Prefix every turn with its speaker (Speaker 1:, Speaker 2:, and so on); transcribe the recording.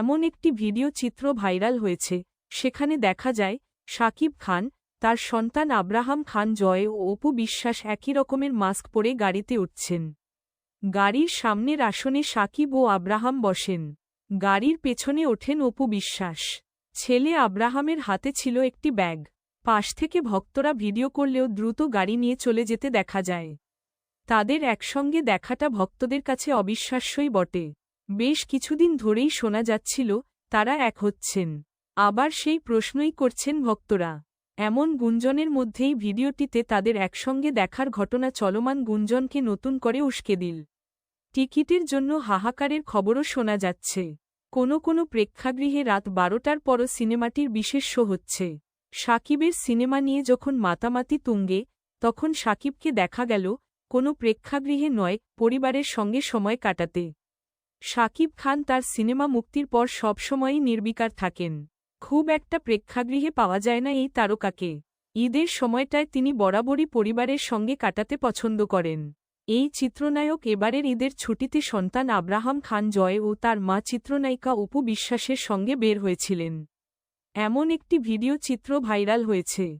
Speaker 1: এমন একটি ভিডিও চিত্র ভাইরাল হয়েছে, সেখানে দেখা যায়, সাকিব খান, তার সন্তান আব্রাহাম খান জয় ও অপু বিশ্বাস একই রকমের মাস্ক পরে গাড়িতে উঠছেন। গাড়ির সামনের আসনে সাকিব ও আব্রাহাম বসেন। গাড়ির পেছনে ওঠেন অপু বিশ্বাস। ছেলে আব্রাহামের হাতে ছিল একটি ব্যাগ। পাশ থেকে ভক্তরা ভিডিও করলেও দ্রুত গাড়ি নিয়ে চলে যেতে দেখা যায়। তাদের একসঙ্গে দেখাটা ভক্তদের কাছে অবিশ্বাস্যই বটে। বেশ কিছুদিন ধরেই শোনা যাচ্ছিল, তারা এক হচ্ছেন। আবার সেই প্রশ্নই করছেন ভক্তরা। এমন গুঞ্জনের মধ্যেই ভিডিওটিতে তাদের একসঙ্গে দেখার ঘটনা চলমান গুঞ্জনকে নতুন করে উস্কে দিল। টিকিটের জন্য হাহাকারের খবরও শোনা যাচ্ছে। কোনো কোনো প্রেক্ষাগৃহে রাত বারোটার পরও সিনেমাটির বিশেষ শো হচ্ছে। সাকিবের সিনেমা নিয়ে যখন মাতামাতি তুঙ্গে, তখন সাকিবকে দেখা গেল, কোনো প্রেক্ষাগৃহে নয়, পরিবারের সঙ্গে সময় কাটাতে। সাকিব খান তার সিনেমা মুক্তির পর সবসময়ই নির্বিকার থাকেন। খুব একটা প্রেক্ষাগৃহে পাওয়া যায় না এই তারকাকে। ঈদের সময়টায় তিনি বরাবরই পরিবারের সঙ্গে কাটাতে পছন্দ করেন। এই চিত্রনায়ক এবারের ঈদের ছুটিতে সন্তান আব্রাহাম খান জয় ও তার মা চিত্রনায়িকা অপু বিশ্বাসের সঙ্গে বের হয়েছিলেন। এমন একটি ভিডিও চিত্র ভাইরাল হয়েছে।